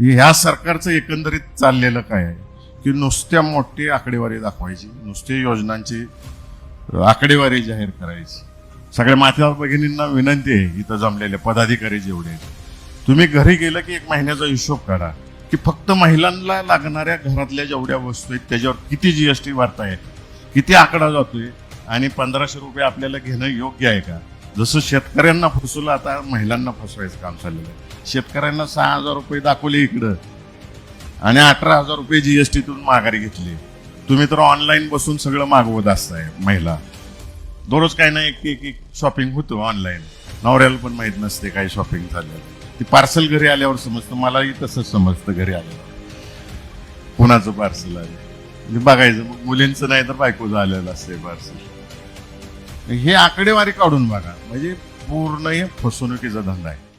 ह्या सरकारचं एकंदरीत चाललेलं काय आहे? की नुसत्या मोठी आकडेवारी दाखवायची नुसत्या योजनांची आकडेवारी जाहीर करायची. सगळ्या माता भगिनींना विनंती आहे इथं जमलेले पदाधिकारी जेवढे आहेत. तुम्ही घरी गेलं की एक महिन्याचा हिशोब काढा की फक्त महिलांना लागणाऱ्या घरातल्या जेवढ्या वस्तू आहेत त्याच्यावर किती जी एस टी भरताय किती आकडा जातोय आणि पंधराशे रुपये आपल्याला घेणं योग्य आहे का? जसं शेतकऱ्यांना फसवलं आता महिलांना फसवायचं काम चाललेलं आहे. शेतकऱ्यांना सहा हजार रुपये दाखवले इकडं आणि अठरा हजार रुपये जीएसटीतून माघारी घेतली. तुम्ही तर ऑनलाईन बसून सगळं मागवत असताय महिला. दररोज काही ना एक एक एक शॉपिंग होतं ऑनलाईन नवऱ्याला पण माहीत नसते काही शॉपिंग झालं ती पार्सल घरी आल्यावर समजतं मलाही तसंच समजतं घरी आल्यावर. कुणाचं पार्सल आहे? म्हणजे बघायचं मग मुलींचं नाही तर बायकोचं आलेलं असते पार्सल हे आकडेवारी काढून बघा. म्हणजे पूर्ण हे फसवणुकीचा धंदा आहे.